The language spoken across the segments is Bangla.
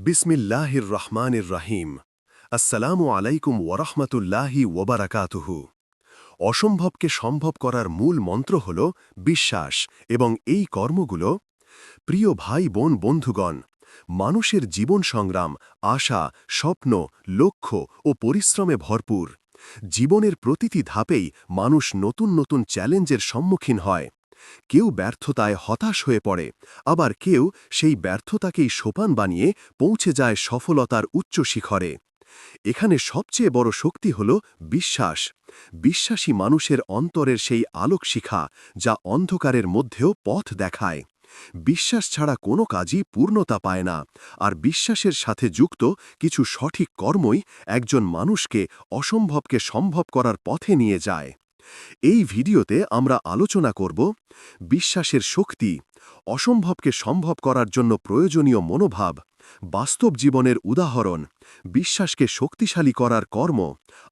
বিসমিল্লাহির রহমানির রাহিম আসসালামু আলাইকুম ওরহমতুল্লাহি ওবারাকাতুহু অসম্ভবকে সম্ভব করার মূল মন্ত্র হল বিশ্বাস এবং এই কর্মগুলো, প্রিয় ভাই বোন বন্ধুগণ, মানুষের জীবন সংগ্রাম, আশা, স্বপ্ন, লক্ষ্য ও পরিশ্রমে ভরপুর। জীবনের প্রতিটি ধাপেই মানুষ নতুন নতুন চ্যালেঞ্জের সম্মুখীন হয়। কেউ ব্যর্থতায় হতাশ হয়ে পড়ে, আবার কেউ সেই ব্যর্থতাকেই সোপান বানিয়ে পৌঁছে যায় সফলতার উচ্চ শিখরে। এখানে সবচেয়ে বড় শক্তি হল বিশ্বাস। বিশ্বাসী মানুষের অন্তরের সেই আলোক শিখা যা অন্ধকারের মধ্যেও পথ দেখায়। বিশ্বাস ছাড়া কোনো কাজই পূর্ণতা পায় না, আর বিশ্বাসের সাথে যুক্ত কিছু সঠিক কর্মই একজন মানুষকে অসম্ভবকে সম্ভব করার পথে নিয়ে যায়। এই ভিডিওতে আমরা আলোচনা করব বিশ্বাসের শক্তি, অসম্ভবকে সম্ভব করার জন্য প্রয়োজনীয় মনোভাব, বাস্তব জীবনের উদাহরণ, বিশ্বাসকে শক্তিশালী করার কর্ম,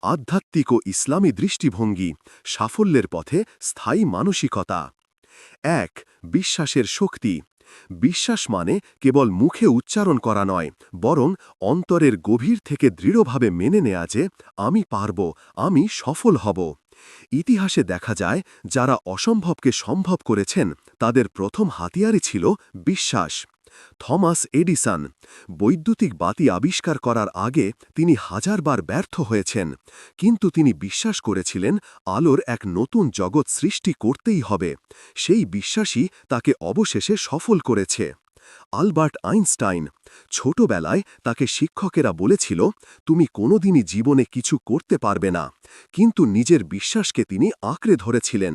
আধ্যাত্মিক ও ইসলামী দৃষ্টিভঙ্গি, সাফল্যের পথে স্থায়ী মানসিকতা। এক, বিশ্বাসের শক্তি। বিশ্বাস মানে কেবল মুখে উচ্চারণ করা নয়, বরং অন্তরের গভীর থেকে দৃঢ়ভাবে মেনে নেয়া যে আমি পারব, আমি সফল হব। ইতিহাসে দেখা যায়, যারা অসম্ভবকে সম্ভব করেছেন, তাদের প্রথম হাতিয়ারই ছিল বিশ্বাস। থমাস এডিসন, বৈদ্যুতিক বাতি আবিষ্কার করার আগে তিনি হাজারবার ব্যর্থ হয়েছেন, কিন্তু তিনি বিশ্বাস করেছিলেন আলোর এক নতুন জগৎ সৃষ্টি করতেই হবে। সেই বিশ্বাসই তাকে অবশেষে সফল করেছে। আলবার্ট আইনস্টাইন ছোটবেলায় তাকে শিক্ষকেরা বলেছিল, তুমি কোনোদিনই জীবনে কিছু করতে পারবে না। কিন্তু নিজের বিশ্বাসকে তিনি আঁকড়ে ধরেছিলেন।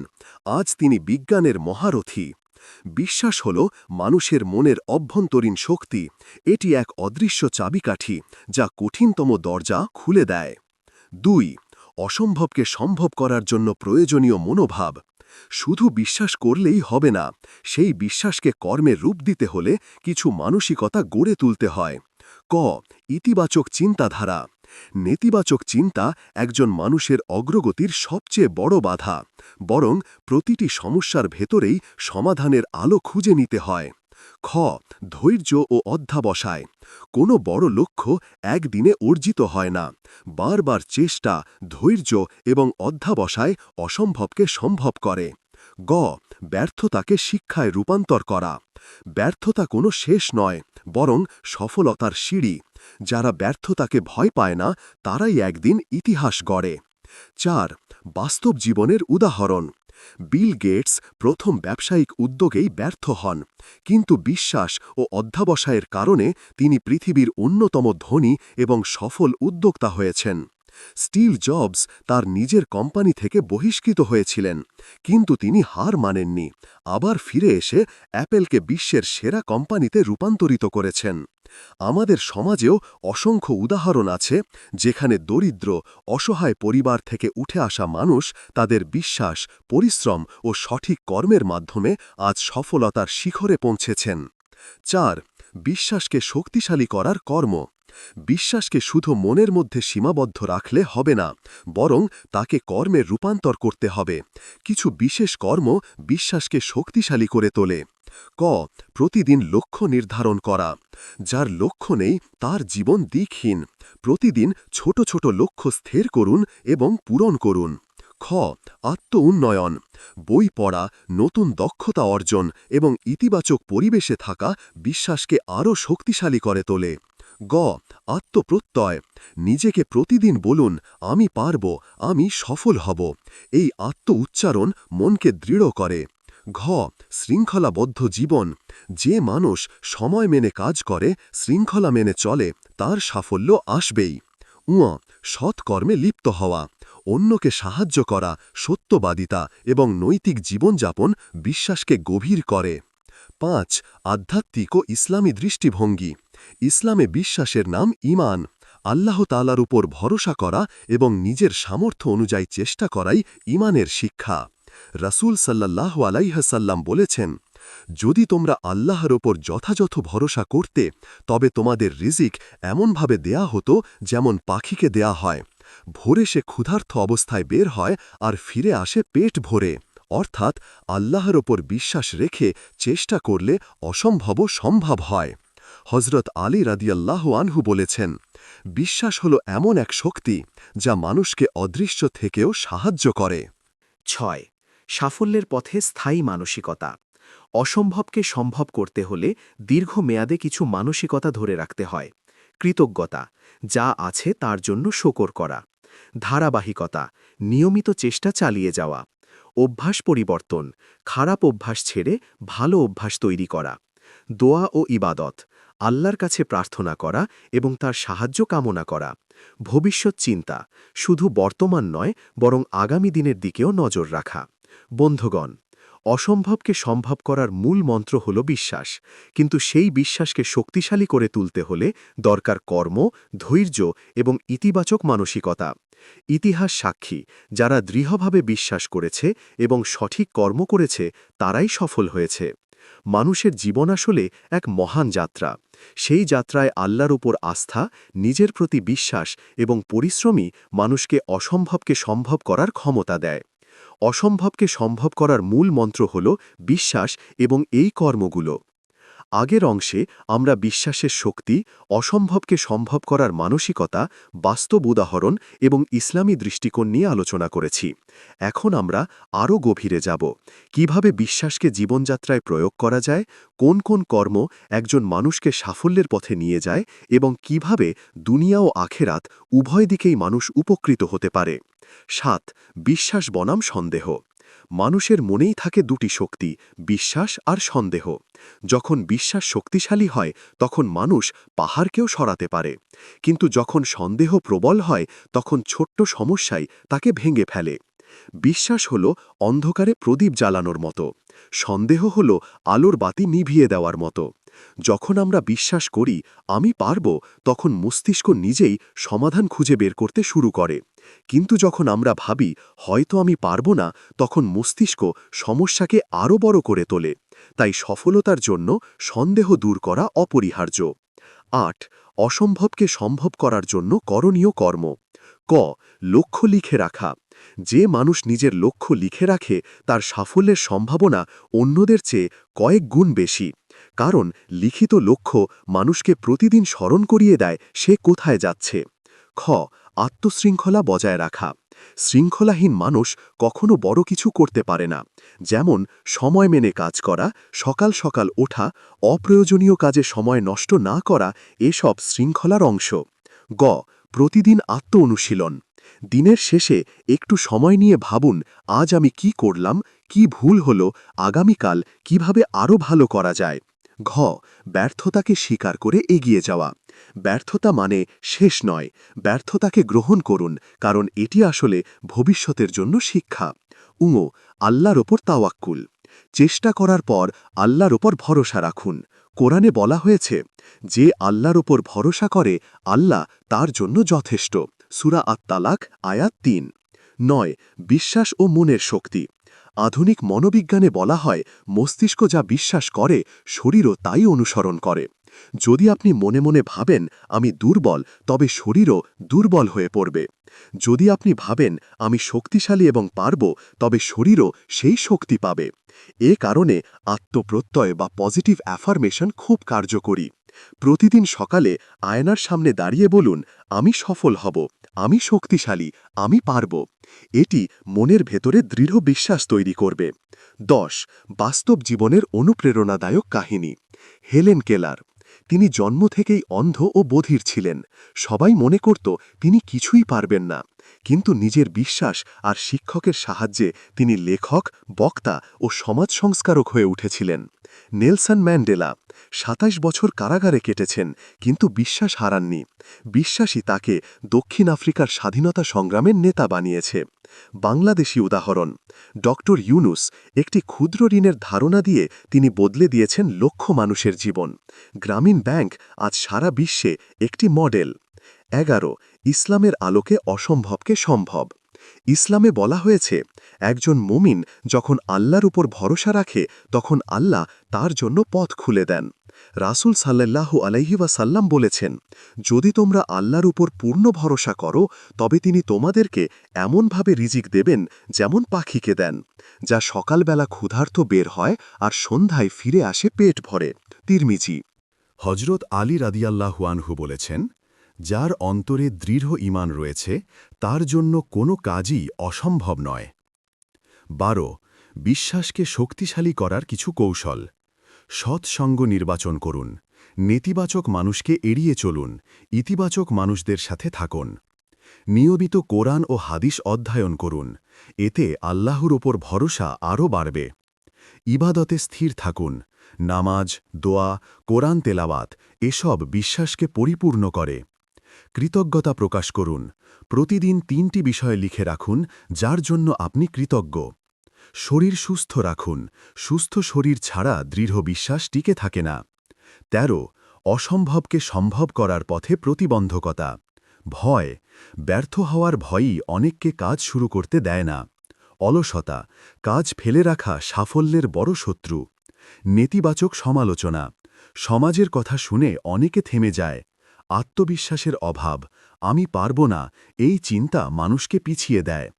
আজ তিনি বিজ্ঞানের মহারথী। বিশ্বাস হল মানুষের মনের অভ্যন্তরীণ শক্তি। এটি এক অদৃশ্য চাবিকাঠি যা কঠিনতম দরজা খুলে দেয়। দুই, অসম্ভবকে সম্ভব করার জন্য প্রয়োজনীয় মনোভাব। শুধু বিশ্বাস করলেই হবে না, সেই বিশ্বাসকে কর্মে রূপ দিতে হলে কিছু মানসিকতা গড়ে তুলতে হয়। ক, ইতিবাচক চিন্তাধারা। নেতিবাচক চিন্তা একজন মানুষের অগ্রগতির সবচেয়ে বড় বাধা, বরং প্রতিটি সমস্যার ভেতরেই সমাধানের আলো খুঁজে নিতে হয়। খ, ধৈর্য ও অধ্যাবসায়। কোনো বড় লক্ষ্য একদিনে অর্জিত হয় না। বারবার চেষ্টা, ধৈর্য এবং অধ্যাবসায় অসম্ভবকে সম্ভব করে। গ, ব্যর্থতাকে শিক্ষায় রূপান্তর করা। ব্যর্থতা কোনো শেষ নয়, বরং সফলতার সিঁড়ি। যারা ব্যর্থতাকে ভয় পায় না, তারাই একদিন ইতিহাস গড়ে। চার, বাস্তব জীবনের উদাহরণ। বিল গেটস প্রথম ব্যবসায়িক উদ্যোগেই ব্যর্থ হন। কিন্তু বিশ্বাস ও অধ্যাবসায়ের কারণে তিনি পৃথিবীর অন্যতম ধনী এবং সফল উদ্যোক্তা হয়েছেন। স্টিল জবস তার নিজের কোম্পানি থেকে বহিষ্কৃত হয়েছিলেন, কিন্তু তিনি হার মানেননি। আবার ফিরে এসে অ্যাপেলকে বিশ্বের সেরা কোম্পানিতে রূপান্তরিত করেছেন। আমাদের সমাজেও অসংখ্য উদাহরণ আছে, যেখানে দরিদ্র, অসহায় পরিবার থেকে উঠে আসা মানুষ তাদের বিশ্বাস, পরিশ্রম ও সঠিক কর্মের মাধ্যমে আজ সফলতার শিখরে পৌঁছেছেন। চার, বিশ্বাসকে শক্তিশালী করার কর্ম। বিশ্বাসকে শুধু মনের মধ্যে সীমাবদ্ধ রাখলে হবে না, বরং তাকে কর্মে রূপান্তর করতে হবে। কিছু বিশেষ কর্ম বিশ্বাসকে শক্তিশালী করে তোলে। ক, প্রতিদিন লক্ষ্য নির্ধারণ করা। যার লক্ষ্য নেই, তার জীবন দিকহীন প্রতিদিন ছোট ছোট লক্ষ্য স্থির করুন এবং পূরণ করুন। খ আত্ম উন্নয়ন বই পড়া, নতুন দক্ষতা অর্জন এবং ইতিবাচক পরিবেশে থাকা বিশ্বাসকে আরও শক্তিশালী করে তোলে। গ, আত্মপ্রত্যয়। নিজেকে প্রতিদিন বলুন, আমি পারব, আমি সফল হব। এই আত্ম উচ্চারণ মনকে দৃঢ় করে। ঘ, শৃঙ্খলাবদ্ধ জীবন। যে মানুষ সময় মেনে কাজ করে, শৃঙ্খলা মেনে চলে, তার সাফল্য আসবেই। উঁ, সৎকর্মে লিপ্ত হওয়া। অন্যকে সাহায্য করা, সত্যবাদিতা এবং নৈতিক জীবনযাপন বিশ্বাসকে গভীর করে। পাঁচ, আধ্যাত্মিক ও ইসলামী দৃষ্টিভঙ্গি। ইসলামে বিশ্বাসের নাম ইমান আল্লাহ তালার উপর ভরসা করা এবং নিজের সামর্থ্য অনুযায়ী চেষ্টা করাই ইমানের শিক্ষা। রাসুল সাল্লাহ আলাইহাসাল্লাম বলেছেন, যদি তোমরা আল্লাহর ওপর যথাযথ ভরসা করতে, তবে তোমাদের রিজিক এমনভাবে দেয়া হতো যেমন পাখিকে দেয়া হয়। ভোরে সে ক্ষুধার্থ অবস্থায় বের হয় আর ফিরে আসে পেট ভরে। অর্থাৎ আল্লাহর ওপর বিশ্বাস রেখে চেষ্টা করলে অসম্ভব সম্ভব হয়। হজরত আলী রাদিয়াল্লাহু আনহু বলেছেন, বিশ্বাস হল এমন এক শক্তি যা মানুষকে অদৃশ্য থেকেও সাহায্য করে। ছয়, সাফল্যের পথে স্থায়ী মানসিকতা। অসম্ভবকে সম্ভব করতে হলে দীর্ঘমেয়াদে কিছু মানসিকতা ধরে রাখতে হয়। কৃতজ্ঞতা, যা আছে তার জন্য শকর করা। ধারাবাহিকতা, নিয়মিত চেষ্টা চালিয়ে যাওয়া। অভ্যাস পরিবর্তন, খারাপ অভ্যাস ছেড়ে ভালো অভ্যাস তৈরি করা। দোয়া ও ইবাদত আল্লাহর কাছে প্রার্থনা করা এবং তার সাহায্য কামনা করা। ভবিষ্যৎ চিন্তা, শুধু বর্তমান নয়, বরং আগামী দিনের দিকেও নজর রাখা। বন্ধুগণ, অসম্ভবকে সম্ভব করার মূল মন্ত্র হল বিশ্বাস। কিন্তু সেই বিশ্বাসকে শক্তিশালী করে তুলতে হলে দরকার কর্ম, ধৈর্য এবং ইতিবাচক মানসিকতা। ইতিহাস সাক্ষী, যারা দৃঢ়ভাবে বিশ্বাস করেছে এবং সঠিক কর্ম করেছে, তারাই সফল হয়েছে। মানুষের জীবন আসলে এক মহান যাত্রা। সেই যাত্রায় আল্লাহর ওপর আস্থা, নিজের প্রতি বিশ্বাস এবং পরিশ্রমী মানুষকে অসম্ভবকে সম্ভব করার ক্ষমতা দেয়। অসম্ভবকে সম্ভব করার মূল মন্ত্র হল বিশ্বাস এবং এই কর্মগুলো। আগের অংশে আমরা বিশ্বাসের শক্তি, অসম্ভবকে সম্ভব করার মানসিকতা, বাস্তব উদাহরণ এবং ইসলামী দৃষ্টিকোণ নিয়ে আলোচনা করেছি। এখন আমরা আরও গভীরে যাব। কীভাবে বিশ্বাসকে জীবনযাত্রায় প্রয়োগ করা যায়, কোন কোন কর্ম একজন মানুষকে সাফল্যের পথে নিয়ে যায় এবং কীভাবে দুনিয়া ও আখেরাত উভয় দিকেই মানুষ উপকৃত হতে পারে। সাত, বিশ্বাস বনাম সন্দেহ। মানুষের মনেই থাকে দুটি শক্তি, বিশ্বাস আর সন্দেহ। যখন বিশ্বাস শক্তিশালী হয়, তখন মানুষ পাহাড়কেও সরাতে পারে। কিন্তু যখন সন্দেহ প্রবল হয়, তখন ছোট্ট সমস্যাই তাকে ভেঙে ফেলে। বিশ্বাস হল অন্ধকারে প্রদীপ জ্বালানোর মতো। সন্দেহ হল আলোর বাতি নিভিয়ে দেওয়ার মতো। যখন আমরা বিশ্বাস করি, আমি পারব, তখন মস্তিষ্ক নিজেই সমাধান খুঁজে বের করতে শুরু করে। কিন্তু যখন আমরা ভাবি, হয়তো আমি পারব না, তখন মস্তিষ্ক সমস্যাকে আরও বড় করে তোলে। তাই সফলতার জন্য সন্দেহ দূর করা অপরিহার্য। আট, অসম্ভবকে সম্ভব করার জন্য করণীয় কর্ম। ক, লক্ষ্য লিখে রাখা। যে মানুষ নিজের লক্ষ্য লিখে রাখে, তার সাফল্যের সম্ভাবনা অন্যদের চেয়ে কয়েক গুণ বেশি। কারণ, লিখিত লক্ষ্য মানুষকে প্রতিদিন স্মরণ করিয়ে দেয়, সে কোথায় যাচ্ছে। খ, আত্মশৃঙ্খলা বজায় রাখা। শৃঙ্খলাহীন মানুষ কখনো বড় কিছু করতে পারে না। যেমন, সময় মেনে কাজ করা, সকাল সকাল ওঠা, অপ্রয়োজনীয় কাজে সময় নষ্ট না করা, এসব শৃঙ্খলার অংশ। গ, প্রতিদিন আত্ম অনুশীলন দিনের শেষে একটু সময় নিয়ে ভাবুন, আজ আমি কি করলাম, কি ভুল হল, আগামীকাল কীভাবে আরও ভালো করা যায়। ঘ, ব্যর্থতাকে স্বীকার করে এগিয়ে যাওয়া। ব্যর্থতা মানে শেষ নয়, ব্যর্থতাকে গ্রহণ করুন, কারণ এটি আসলে ভবিষ্যতের জন্য শিক্ষা। উঙো, আল্লাহর ওপর তাওয়াক্কুল। চেষ্টা করার পর আল্লাহর ওপর ভরসা রাখুন। কোরআনে বলা হয়েছে, যে আল্লাহর ওপর ভরসা করে, আল্লাহ তার জন্য যথেষ্ট। সুরা আত্মালাক আয়াত তিন। নয়, বিশ্বাস ও মনের শক্তি। আধুনিক মনোবিজ্ঞানে বলা হয়, মস্তিষ্ক যা বিশ্বাস করে, শরীরও তাই অনুসরণ করে। যদি আপনি মনে মনে ভাবেন, আমি দুর্বল তবে শরীরও দুর্বল হয়ে পড়বে। যদি আপনি ভাবেন, আমি শক্তিশালী এবং পারব তবে শরীরও সেই শক্তি পাবে। এ কারণে আত্মপ্রত্যয় বা পজিটিভ অ্যাফার্মেশন খুব কার্যকরী। প্রতিদিন সকালে আয়নার সামনে দাঁড়িয়ে বলুন, আমি সফল হব, আমি শক্তিশালী, আমি পারব। এটি মনের ভেতরে দৃঢ় বিশ্বাস তৈরি করবে। দশ, বাস্তব জীবনের অনুপ্রেরণাদায়ক কাহিনী। Helen Keller. তিনি জন্ম থেকেই অন্ধ ও বধির ছিলেন। সবাই মনে করত তিনি কিছুই পারবেন না। কিন্তু নিজের বিশ্বাস আর শিক্ষকের সাহায্যে তিনি লেখক, বক্তা ও সমাজ সংস্কারক হয়ে উঠেছিলেন। নেলসন ম্যান্ডেলা সাতাশ বছর কারাগারে কেটেছেন, কিন্তু বিশ্বাস হারাননি। বিশ্বাসই তাকে দক্ষিণ আফ্রিকার স্বাধীনতা সংগ্রামের নেতা বানিয়েছে। বাংলাদেশি উদাহরণ, ডক্টর ইউনুস একটি ক্ষুদ্র ঋণের ধারণা দিয়ে তিনি বদলে দিয়েছেন লক্ষ মানুষের জীবন। গ্রামীণ ব্যাংক আজ সারা বিশ্বে একটি মডেল। এগারো ইসলামের আলোকে অসম্ভবকে সম্ভব। ইসলামে বলা হয়েছে, একজন মুমিন যখন আল্লাহর উপর ভরসা রাখে, তখন আল্লাহ তার জন্য পথ খুলে দেন। রাসুল সাল্লাল্লাহু আলাইহি ওয়াসাল্লাম বলেছেন, যদি তোমরা আল্লাহর উপর পূর্ণ ভরসা করো, তবে তিনি তোমাদেরকে এমনভাবে রিজিক দেবেন যেমন পাখিকে দেন, যা সকালবেলা ক্ষুধার্ত বের হয় আর সন্ধ্যায় ফিরে আসে পেট ভরে। তিরমিজি। হজরত আলী রাদিয়াল্লাহুয়ানহু বলেছেন যার অন্তরে দৃঢ় ঈমান রয়েছে, তার জন্য কোনো কাজই অসম্ভব নয়। বারো, বিশ্বাসকে শক্তিশালী করার কিছু কৌশল। সৎসঙ্গ নির্বাচন করুন। নেতিবাচক মানুষকে এড়িয়ে চলুন। ইতিবাচক মানুষদের সাথে থাকুন। নিয়মিত কোরআন ও হাদিস অধ্যয়ন করুন। এতে আল্লাহর ওপর ভরসা আরও বাড়বে। ইবাদতে স্থির থাকুন। নামাজ, দোয়া, কোরআন তেলাওয়াত, এসব বিশ্বাসকে পরিপূর্ণ করে। কৃতজ্ঞতা প্রকাশ করুন। প্রতিদিন তিনটি বিষয় লিখে রাখুন, যার জন্য আপনি কৃতজ্ঞ। শরীর সুস্থ রাখুন। সুস্থ শরীর ছাড়া দৃঢ় বিশ্বাস টিকে থাকে না। ১৩ অসম্ভবকে সম্ভব করার পথে প্রতিবন্ধকতা। ভয়, ব্যর্থ হওয়ার ভয়ই অনেককে কাজ শুরু করতে দেয় না। অলসতা, কাজ ফেলে রাখা সাফল্যের বড় শত্রু। নেতিবাচক সমালোচনা। সমাজের কথা শুনে অনেকে থেমে যায়। আত্মবিশ্বাসের অভাব, আমি পারব না, এই চিন্তা মানুষকে পিছিয়ে দেয়।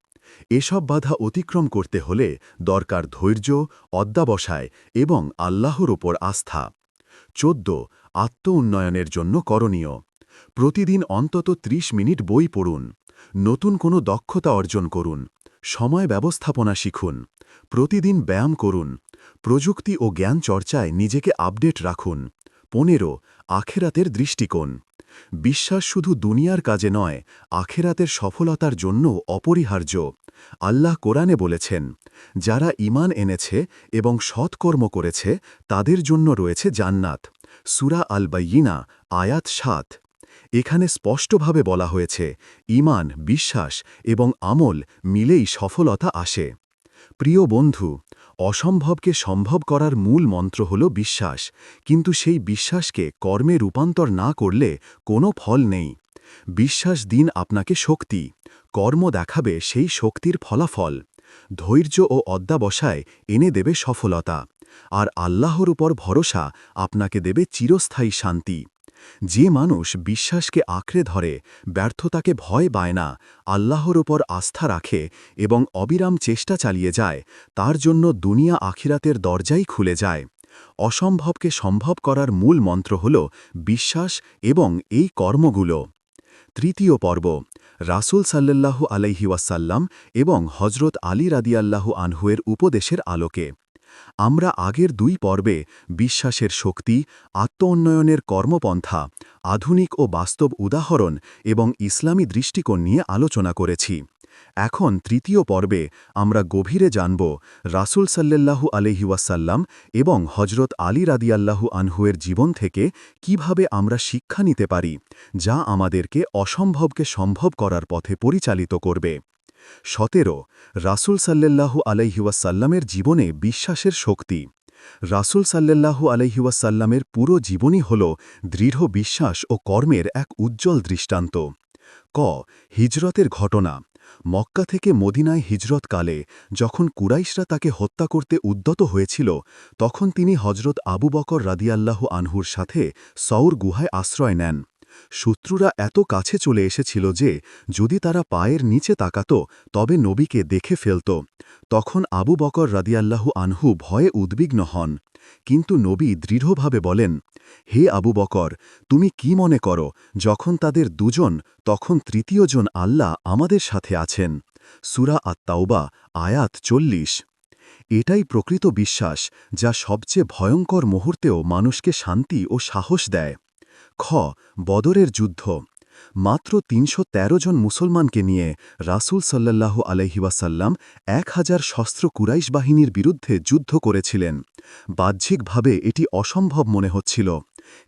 এসব বাধা অতিক্রম করতে হলে দরকার ধৈর্য, অদ্যাবসায় এবং আল্লাহর ওপর আস্থা। চোদ্দ, আত্ম উন্নয়নের জন্য করণীয়। প্রতিদিন অন্তত ৩০ মিনিট বই পড়ুন। নতুন কোনো দক্ষতা অর্জন করুন। সময় ব্যবস্থাপনা শিখুন। প্রতিদিন ব্যায়াম করুন। প্রযুক্তি ও জ্ঞান চর্চায় নিজেকে আপডেট রাখুন। পনেরো, আখেরাতের দৃষ্টিকোণ। বিশ্বাস শুধু দুনিয়ার কাজে নয়, আখেরাতের সফলতার জন্য অপরিহার্য। আল্লাহ কোরআনে বলেছেন, যারা ইমান এনেছে এবং সৎকর্ম করেছে, তাদের জন্য রয়েছে জান্নাত। সুরা আল বাইয়িনা আয়াত সাত। এখানে স্পষ্টভাবে বলা হয়েছে ইমান বিশ্বাস এবং আমল মিলেই সফলতা আসে। প্রিয় বন্ধু, অসম্ভবকে সম্ভব করার মূল মন্ত্র হল বিশ্বাস, কিন্তু সেই বিশ্বাসকে কর্মে রূপান্তর না করলে কোনো ফল নেই। বিশ্বাস দিন আপনাকে শক্তি, কর্ম দেখাবে সেই শক্তির ফলাফল। ধৈর্য ও অদ্যাবসায় এনে দেবে সফলতা, আর আল্লাহর উপর ভরসা আপনাকে দেবে চিরস্থায়ী শান্তি। যে মানুষ বিশ্বাসকে আঁকড়ে ধরে, ব্যর্থতাকে ভয় পায় না, আল্লাহর ওপর আস্থা রাখে এবং অবিরাম চেষ্টা চালিয়ে যায়, তার জন্য দুনিয়া আখিরাতের দরজাই খুলে যায়। অসম্ভবকে সম্ভব করার মূল মন্ত্র হল বিশ্বাস এবং এই কর্মগুলো। তৃতীয় পর্ব, রাসুল সাল্লাল্লাহু আলাইহিওয়াসাল্লাম এবং হজরত আলী রাদিয়াল্লাহু আনহুয়ের উপদেশের আলোকে। আমরা আগের দুই পর্বে বিশ্বাসের শক্তি আত্ম উন্নয়নের কর্মপন্থা, আধুনিক ও বাস্তব উদাহরণ এবং ইসলামী দৃষ্টিকোণ নিয়ে আলোচনা করেছি। এখন তৃতীয় পর্বে আমরা গভীরে জানব রাসুল সাল্লাল্লাহু আলহিউসাল্লাম এবং হজরত আলী রাদিয়াল্লাহু আনহুয়ের জীবন থেকে কীভাবে আমরা শিক্ষা নিতে পারি, যা আমাদেরকে অসম্ভবকে সম্ভব করার পথে পরিচালিত করবে। সতেরো, রাসুল সাল্লাল্লাহু আলাইহিওয়াসাল্লামের জীবনে বিশ্বাসের শক্তি। রাসুল সাল্লাল্লাহু আলাইহিওয়াসাল্লামের পুরো জীবনই হল দৃঢ় বিশ্বাস ও কর্মের এক উজ্জ্বল দৃষ্টান্ত। ক, হিজরতের ঘটনা। মক্কা থেকে মদিনায় হিজরতকালে যখন কুরাইশরা তাকে হত্যা করতে উদ্যত হয়েছিল, তখন তিনি হজরত আবু বকর রাদিয়াল্লাহু আনহুর সাথে সৌর গুহায় আশ্রয় নেন। শত্রুরা এত কাছে চলে এসেছিল যে, যদি তারা পায়ের নিচে তাকাত, তবে নবীকে দেখে ফেলত। তখন আবু বকর রাদিয়াল্লাহু আনহু ভয়ে উদ্বিগ্ন হন। কিন্তু নবী দৃঢ়ভাবে বলেন, হে আবু বকর, তুমি কি মনে করো, যখন তাদের দুজন, তখন তৃতীয়জন আল্লাহ আমাদের সাথে আছেন? সুরা আত্মাউবা আয়াত চল্লিশ। এটাই প্রকৃত বিশ্বাস, যা সবচেয়ে ভয়ঙ্কর মুহূর্তেও মানুষকে শান্তি ও সাহস দেয়। খ, বদরের যুদ্ধ। মাত্র তিনশো তেরো জন মুসলমানকে নিয়ে রাসুল সাল্লাল্লাহু আলহিওয়াসাল্লাম এক হাজার শস্ত্র কুরাইশ বাহিনীর বিরুদ্ধে যুদ্ধ করেছিলেন। বাহ্যিকভাবে এটি অসম্ভব মনে হচ্ছিল।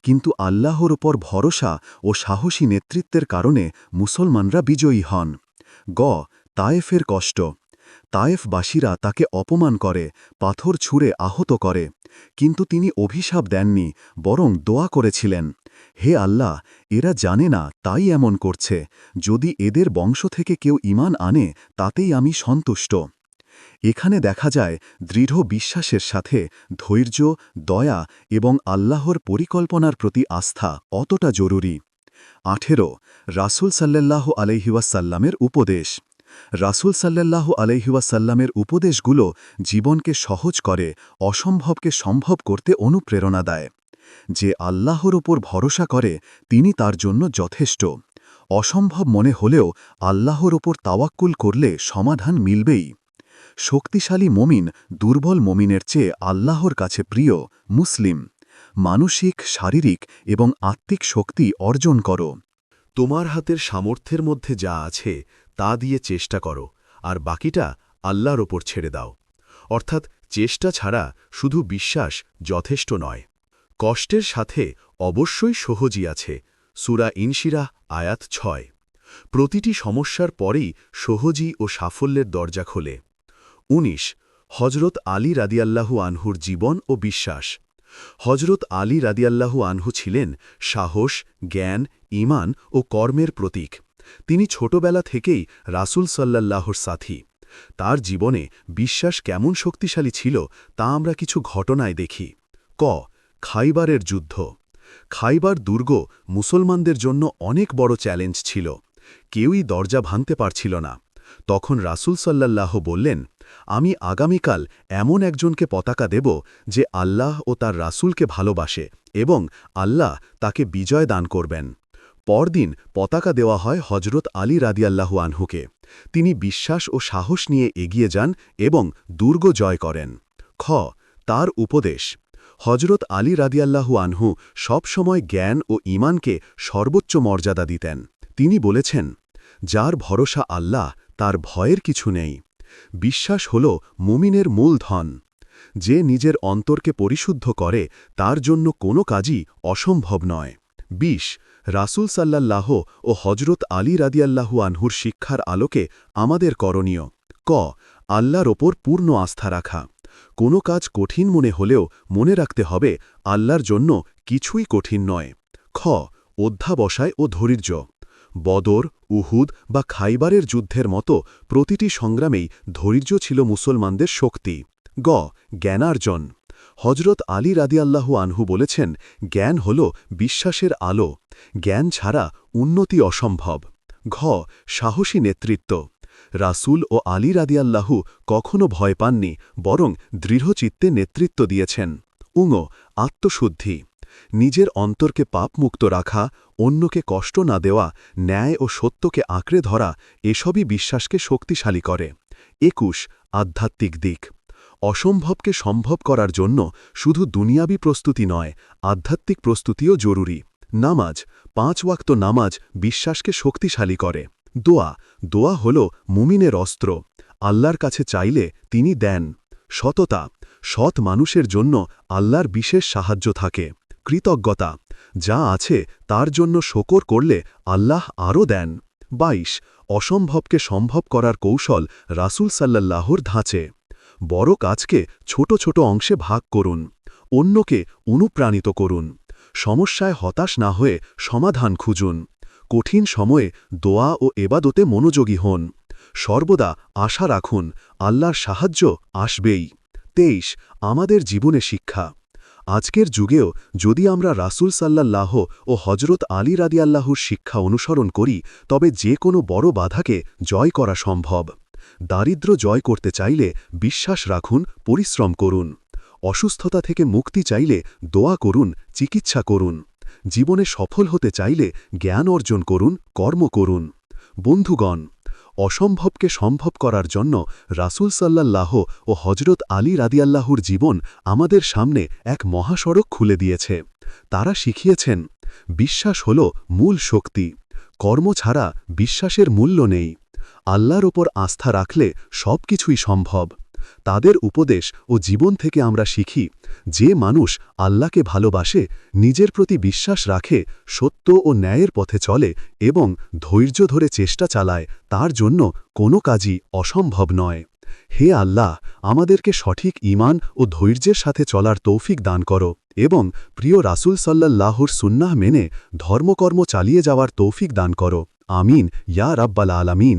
কিন্তু আল্লাহর ওপর ভরসা ও সাহসী নেতৃত্বের কারণে মুসলমানরা বিজয়ী হন। গ, তায়েফের কষ্ট। তায়েফবাসীরা তাকে অপমান করে, পাথর ছুঁড়ে আহত করে। কিন্তু তিনি অভিশাপ দেননি, বরং দোয়া করেছিলেন। হে আল্লাহ, এরা জানে না, তাই এমন করছে। যদি এদের বংশ থেকে কেউ ইমান আনে, তাতেই আমি সন্তুষ্ট। এখানে দেখা যায়, দৃঢ় বিশ্বাসের সাথে ধৈর্য, দয়া এবং আল্লাহর পরিকল্পনার প্রতি আস্থা অতটা জরুরি। আঠেরো, রাসুল সাল্লাল্লাহ আলহিউসাল্লামের উপদেশ। রাসুল সাল্লাল্লাহু আলহিউসাল্লামের উপদেশগুলো জীবনকে সহজ করে, অসম্ভবকে সম্ভব করতে অনুপ্রেরণা দেয়। যে আল্লাহর ওপর ভরসা করে, তিনি তার জন্য যথেষ্ট। অসম্ভব মনে হলেও আল্লাহর ওপর তাওয়াক্কুল করলে সমাধান মিলবেই। শক্তিশালী মমিন, দুর্বল মমিনের চেয়ে আল্লাহর কাছে প্রিয়, মুসলিম। মানসিক, শারীরিক এবং আত্মিক শক্তি অর্জন করো। তোমার হাতের সামর্থ্যের মধ্যে যা আছে, তা দিয়ে চেষ্টা করো, আর বাকিটা আল্লাহর ওপর ছেড়ে দাও। অর্থাৎ, চেষ্টা ছাড়া শুধু বিশ্বাস যথেষ্ট নয়। কষ্টের সাথে অবশ্যই সহজই আছে। সুরা ইনশিরা আয়াত ছয়। প্রতিটি সমস্যার পরেই সহজী ও সাফল্যের দরজা খোলে। ১৯ হজরত আলী রাদিয়াল্লাহু আনহুর জীবন ও বিশ্বাস। হজরত আলী রাদিয়াল্লাহু আনহু ছিলেন সাহস, জ্ঞান, ঈমান ও কর্মের প্রতীক। তিনি ছোটবেলা থেকেই রাসূল সাল্লাল্লাহর সাথী। তার জীবনে বিশ্বাস কেমন শক্তিশালী ছিল তা আমরা কিছু ঘটনায় দেখি। ক খাইবারের যুদ্ধ। খাইবার দুর্গ মুসলমানদের জন্য অনেক বড় চ্যালেঞ্জ ছিল। কেউই দরজা ভাঙতে পারছিল না। তখন রাসূল সাল্লাল্লাহ বললেন, আমি আগামীকাল এমন একজনকে পতাকা দেব যে আল্লাহ ও তার রাসূলকে ভালোবাসে এবং আল্লাহ তাকে বিজয় দান করবেন। পরদিন পতাকা দেওয়া হয় হজরত আলী রাদিয়াল্লাহু আনহুকে। তিনি বিশ্বাস ও সাহস নিয়ে এগিয়ে যান এবং দুর্গ জয় করেন। খ. তার উপদেশ। হজরত আলী রাদিয়াল্লাহু আনহু সবসময় জ্ঞান ও ঈমানকে সর্বোচ্চ মর্যাদা দিতেন। তিনি বলেছেন, যার ভরসা আল্লাহ, তার ভয়ের কিছু নেই। বিশ্বাস হল মুমিনের মূল ধন। যে নিজের অন্তরকে পরিশুদ্ধ করে, তার জন্য কোনো কাজই অসম্ভব নয়। বিশ, রাসূল সাল্লাল্লাহ ও হজরত আলী রাদিয়াল্লাহু আনহুর শিক্ষার আলোকে আমাদের করণীয়। ক, আল্লাহর ওপর পূর্ণ আস্থা রাখা। কোনো কাজ কঠিন মনে হলেও মনে রাখতে হবে আল্লাহর জন্য কিছুই কঠিন নয়। খ, অধ্যাবসায় ও ধৈর্য। বদর, উহুদ বা খাইবারের যুদ্ধের মতো প্রতিটি সংগ্রামেই ধৈর্য ছিল মুসলমানদের শক্তি। গ, জ্ঞানার্জন। হজরত আলী রাদিয়াল্লাহু আনহু বলেছেন, জ্ঞান হল বিশ্বাসের আলো। জ্ঞান ছাড়া উন্নতি অসম্ভব। ঘ, সাহসী নেতৃত্ব। রাসূল ও আলী রাদিয়াল্লাহু কখনো ভয় পাননি, বরং দৃঢ়চিত্তে নেতৃত্ব দিয়েছেন। উঙ, আত্মশুদ্ধি। নিজের অন্তরকে পাপমুক্ত রাখা, অন্যকে কষ্ট না দেওয়া, ন্যায় ও সত্যকে আঁকড়ে ধরা, এসবই বিশ্বাসকে শক্তিশালী করে। একুশ, আধ্যাত্মিক দিক। অসম্ভবকে সম্ভব করার জন্য শুধু দুনিয়াবি প্রস্তুতি নয়, আধ্যাত্মিক প্রস্তুতিও জরুরি। নামাজ, পাঁচ ওয়াক্ত নামাজ বিশ্বাসকে শক্তিশালী করে। দোয়া। দোয়া হল মুমিনের অস্ত্র। আল্লাহর কাছে চাইলে তিনি দেন। সততা। সৎ মানুষের জন্য আল্লাহর বিশেষ সাহায্য থাকে। কৃতজ্ঞতা। যা আছে তার জন্য শকর করলে আল্লাহ আরও দেন। ২২ অসম্ভবকে সম্ভব করার কৌশল রাসূল সাল্লাল্লাহর ধাঁচে। বড় কাজকে ছোট ছোট অংশে ভাগ করুন। অন্যকে অনুপ্রাণিত করুন। সমস্যায় হতাশ না হয়ে সমাধান খুঁজুন। কঠিন সময়ে দোয়া ও এবাদতে মনোযোগী হন। সর্বদা আশা রাখুন, আল্লাহর সাহায্য আসবেই। তেইশ, আমাদের জীবনে শিক্ষা। আজকের যুগেও যদি আমরা রাসূল সাল্লাল্লাহ ও হজরত আলী রাদিয়াল্লাহুর শিক্ষা অনুসরণ করি, তবে যে কোনো বড় বাধাকে জয় করা সম্ভব। দারিদ্র জয় করতে চাইলে বিশ্বাস রাখুন, পরিশ্রম করুন। অসুস্থতা থেকে মুক্তি চাইলে দোয়া করুন, চিকিৎসা করুন। জীবনে সফল হতে চাইলে জ্ঞান অর্জন করুন, কর্ম করুন। বন্ধুগণ, অসম্ভবকে সম্ভব করার জন্য রাসূল সাল্লাল্লাহ ও হজরত আলী রাদিয়াল্লাহুর জীবন আমাদের সামনে এক মহাসড়ক খুলে দিয়েছে। তারা শিখিয়েছেন, বিশ্বাস হল মূল শক্তি, কর্ম ছাড়া বিশ্বাসের মূল্য নেই। আল্লাহর ওপর আস্থা রাখলে সব কিছুই সম্ভব। তাদের উপদেশ ও জীবন থেকে আমরা শিখি, যে মানুষ আল্লাহকে ভালোবাসে, নিজের প্রতি বিশ্বাস রাখে, সত্য ও ন্যায়ের পথে চলে এবং ধৈর্য ধরে চেষ্টা চালায়, তার জন্য কোনো কাজই অসম্ভব নয়। হে আল্লাহ, আমাদেরকে সঠিক ঈমান ও ধৈর্যের সাথে চলার তৌফিক দান করো এবং প্রিয় রাসূল সাল্লাল্লাহুর সুন্নাহ মেনে ধর্মকর্ম চালিয়ে যাওয়ার তৌফিক দান করো। আমিন। ইয়া রাব্বাল আলামিন।